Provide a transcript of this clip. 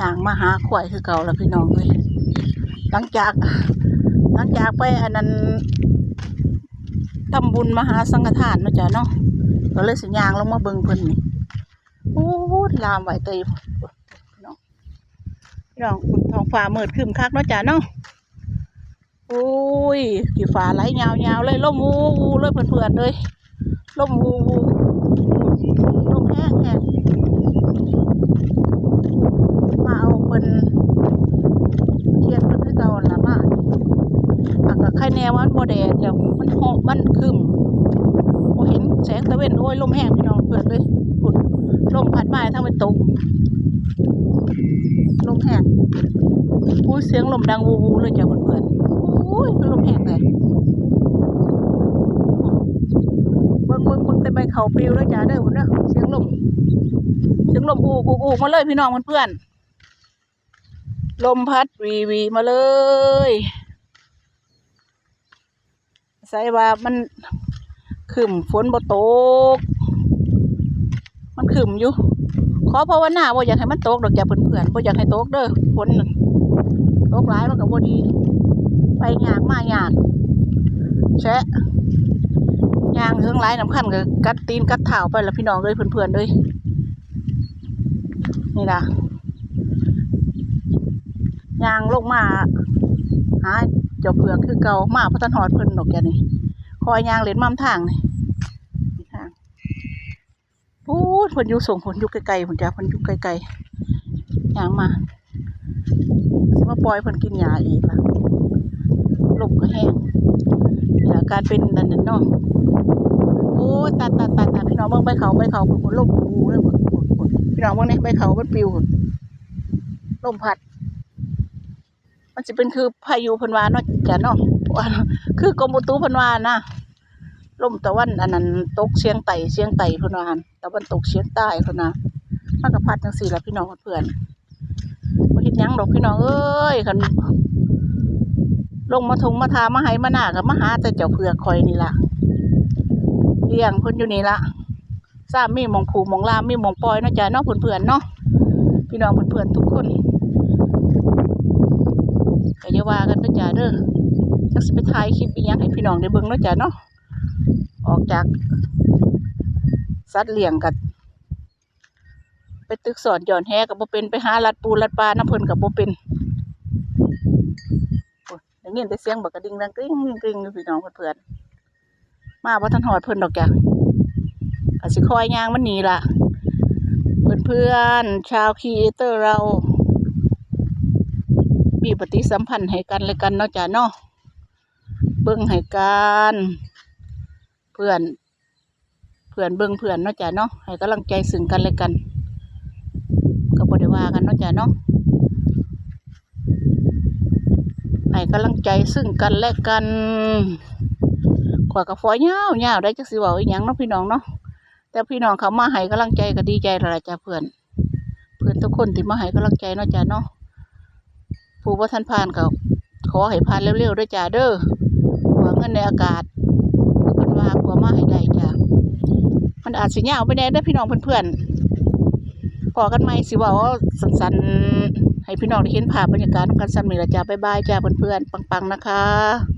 ย่างมาหาข่อยคือเก่าแล้วพี่น้องเลยหลังจาก หลังจากไปอันนั้นทำบุญมหาสังฆทานเนาะจ้ะเนาะก็เลยสิย่างลงมาเบิ่งเพิ่นนี่โอ้ลามไหวเตยน้องพี่น้องคุณทองฟ้ามืดครึ้มคักเนาะจ้ะเนาะโอ้ยกี่ฟ้าไหลยาวๆเลยลมวูวูเลยเพื่อนๆเลยลมวูวูลมแห้งแห้งมาเอาเพิ่นเขียนเพิ่นคือเก่าหั่นละมา อักก็ใครแน่ว่ามันบ่แดดเดี๋ยวมันหอบมันคึมบ่เห็นแสงตะเวนโอ้ยลมแห้งพี่น้องเพื่อนเลยพุ่นลมพัดมาทั้งเป็นตกลมแห้งอุ้เสียงลมดังวูวูเลยจ้ะเพื่อนๆโอ้ยคือลมแห้งเลยเบิ่งเบิ่งเบิ่งแต่ใบเขาปลิวแล้วจ้ะเด้อพุ่นเด้อเสียงลมเสียงลมอูกอูกอูมาเลยพี่น้องเพื่อนๆลมพัดวีวีมาเลย ใส่ว่ามันขึ้นฝนบ่ตก มันขึ้นอยู่ ขอภาวนาบ่อยากให้มันตกดอกจ้ะเพื่อนๆบ่อยากให้ตกเด้อฝนตกหลายมันก็บ่ดี ไปยากมายากแชะยางเฮืองหลายน้ำคันก็กัดตีนกัดเท้าไปแล้วพี่น้องเอ้ยเพื่อนๆเอ้ยนี่ล่ะยางลงมาหา เจ้าเผือกคือเก่ามาพัฒนหอดเพิ่นดอกจ้ะนี่คอยยางเล่นมามทางนี่ทางพูดเพิ่นอยู่ส่งผลอยู่ไกลๆเพิ่นจ้าเพิ่นอยู่ไกลๆยางมาสิมาปล่อยเพิ่นกินหญ้าอีกล่ะลมก็แห้งอาการเป็นนั่นน่ะเนาะโอ้ยตัดตัดตัดตัดพี่น้องเบิ่งใบเขาใบเขาเพิ่นฝนลมปูเลยพุ่นพี่น้องเบิ่งนี่ใบเขามันปิวพุ่นลมพัด มันสิเป็นคือพายุพิ่นวาเนาะจ้ะเนาะคือกรมอุตุพิ่นว่านะลมตะวันอันนั้นตกเชียงไต่เชียงไต่พุ่นวานตะวันตกเชียงใต้พุ่นนะมันก็พัดจังซี่ละพี่น้องเพื่อนบ่เฮ็ดหยังดอกพี่น้องเอ้ยคันลงมาทงมาทามาให้มาหน้าก็มาหาแต่เจ้าเผือกคอยนี่ล่ะเลี้ยงเพิ่นอยู่นี่ละซ้าบมีมองผูมองลามมีมองปอยเนาะจ้ะเนาะเพื่อนเนาะพี่น้องเพื่อนทุกคน อย่าว่ากันเด้อจ้ะเด้อจักสิไปถ่ายคลิปอีหยังให้พี่น้องได้เบิ่งเนาะจ้ะเนาะออกจากสัตว์เลี้ยงกันไปตึกสอนหย่อนแหกับบ่เป็นไปหาลัดปูลัดปลาน้ำเพิ่นกับบ่เป็นโอ้ยได้ยแต่เสียงบักกระดิ่งดังกริ๊งกริ๊งดูพี่น้องเพื่อนๆมาบ่ทันหอดเพิ่นดอกจ้ะก็สิคอยย่างมันหนีล่ะเพื่อนๆชาวคีเอเตอร์เรา มีปฏิสัมพันธ์ให้กันและกันเนาะจ้ะเนาะเบิ่งให้กันเพื่อน เพื่อนเบิ่งเพื่อนเนาะจ้ะเนาะให้กำลังใจซึ่งกันและกัน ก็บ่ได้ว่ากันเนาะจ้ะเนาะให้กำลังใจซึ่งกันและกันขวากับฟอยยาวยาได้จักสิเว้าอีหยังเนาะพี่น้องเนาะแต่พี่น้องเขามาให้กำลังใจก็ดีใจละจ้ะเพื่อน เพื่อนทุกคนที่มาให้กำลังใจเนาะจ้ะเนาะ ผู้ว่าท่านผ่านก็ขอให้ผ่านเร็วๆด้วยจ้าเด้อหวังเงินในอากาศเพิ่นว่าหัวมาให้ได้จ้ามันอาจสิยาวไปแน่ได้พี่น้องเพื่อนๆพอกันไหมสิว่าสั้นๆให้พี่น้องได้เห็นภาพบรรยากาศของการสั่นี่ละจ้าบ๊ายบายจ้าเพื่อนๆปังๆนะคะ